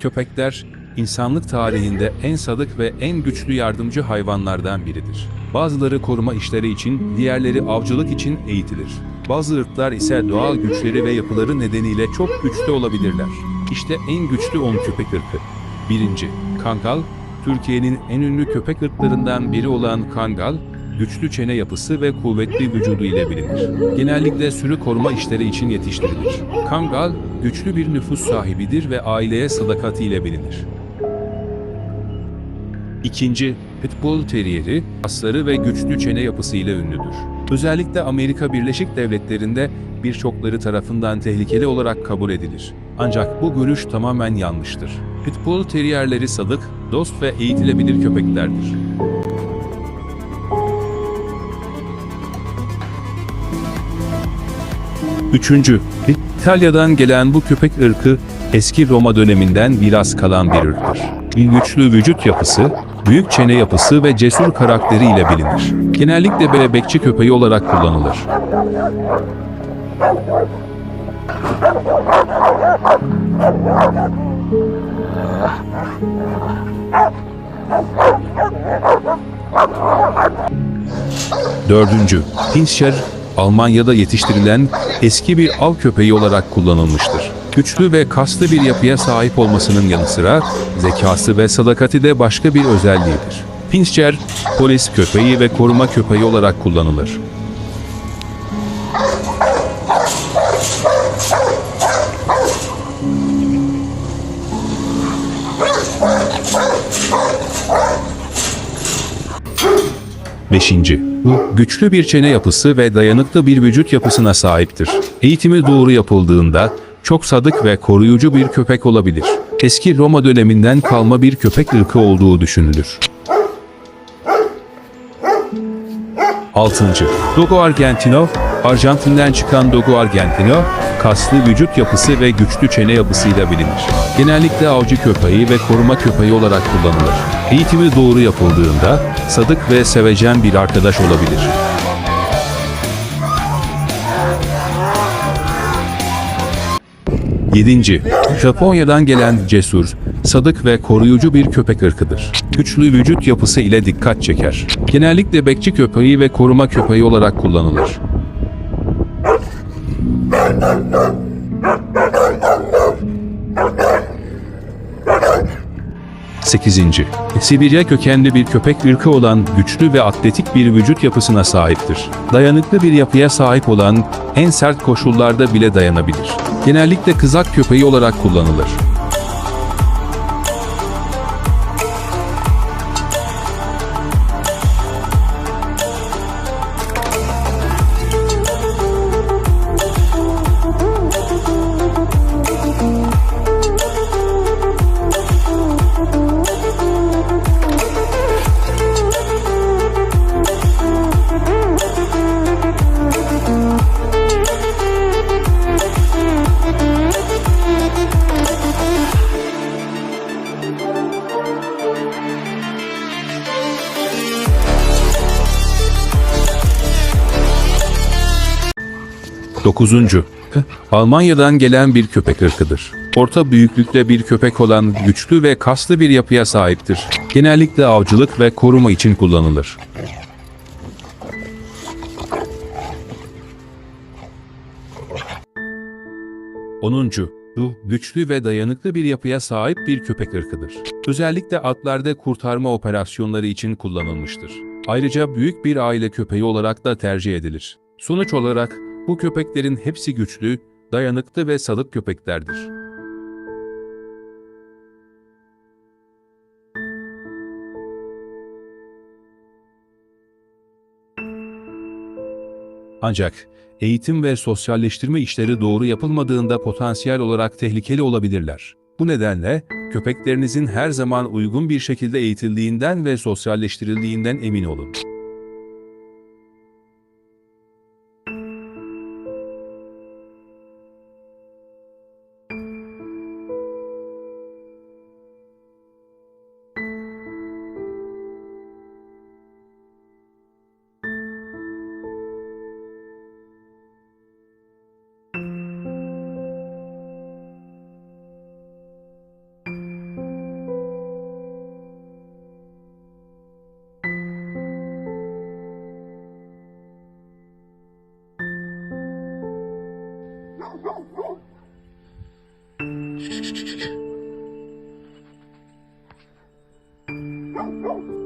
Köpekler, insanlık tarihinde en sadık ve en güçlü yardımcı hayvanlardan biridir. Bazıları koruma işleri için, diğerleri avcılık için eğitilir. Bazı ırklar ise doğal güçleri ve yapıları nedeniyle çok güçlü olabilirler. İşte en güçlü 10 köpek ırkı. 1. Kangal, Türkiye'nin en ünlü köpek ırklarından biri olan Kangal, güçlü çene yapısı ve kuvvetli vücudu ile bilinir. Genellikle sürü koruma işleri için yetiştirilir. Kangal, güçlü bir nüfus sahibidir ve aileye sadakatiyle bilinir. İkinci, Pitbull Terrieri, kasları ve güçlü çene yapısıyla ünlüdür. Özellikle Amerika Birleşik Devletleri'nde birçokları tarafından tehlikeli olarak kabul edilir. Ancak bu görüş tamamen yanlıştır. Pitbull Terrierleri sadık, dost ve eğitilebilir köpeklerdir. Üçüncü, İtalya'dan gelen bu köpek ırkı eski Roma döneminden miras kalan bir ırktır. Güçlü vücut yapısı, büyük çene yapısı ve cesur karakteriyle bilinir. Genellikle bebekçi köpeği olarak kullanılır. Dördüncü, Pinscher, Almanya'da yetiştirilen eski bir av köpeği olarak kullanılmıştır. Güçlü ve kaslı bir yapıya sahip olmasının yanı sıra zekası ve sadakati de başka bir özelliğidir. Pinscher, polis köpeği ve koruma köpeği olarak kullanılır. Beşinci, bu güçlü bir çene yapısı ve dayanıklı bir vücut yapısına sahiptir. Eğitimi doğru yapıldığında çok sadık ve koruyucu bir köpek olabilir. Eski Roma döneminden kalma bir köpek ırkı olduğu düşünülür. 6. Dogo Argentino, Arjantin'den çıkan Dogo Argentino, kaslı vücut yapısı ve güçlü çene yapısıyla bilinir. Genellikle avcı köpeği ve koruma köpeği olarak kullanılır. Eğitimi doğru yapıldığında sadık ve sevecen bir arkadaş olabilir. Yedinci, Japonya'dan gelen cesur, sadık ve koruyucu bir köpek ırkıdır. Güçlü vücut yapısı ile dikkat çeker. Genellikle bekçi köpeği ve koruma köpeği olarak kullanılır. Sekizinci, Sibirya kökenli bir köpek ırkı olan güçlü ve atletik bir vücut yapısına sahiptir. Dayanıklı bir yapıya sahip olan en sert koşullarda bile dayanabilir. Genellikle kızak köpeği olarak kullanılır. Dokuzuncu, Almanya'dan gelen bir köpek ırkıdır. Orta büyüklükte bir köpek olan güçlü ve kaslı bir yapıya sahiptir. Genellikle avcılık ve koruma için kullanılır. Onuncu, Bu güçlü ve dayanıklı bir yapıya sahip bir köpek ırkıdır. Özellikle atlarda kurtarma operasyonları için kullanılmıştır. Ayrıca büyük bir aile köpeği olarak da tercih edilir. Sonuç olarak bu köpeklerin hepsi güçlü, dayanıklı ve sadık köpeklerdir. Ancak eğitim ve sosyalleştirme işleri doğru yapılmadığında potansiyel olarak tehlikeli olabilirler. Bu nedenle köpeklerinizin her zaman uygun bir şekilde eğitildiğinden ve sosyalleştirildiğinden emin olun. Thank you.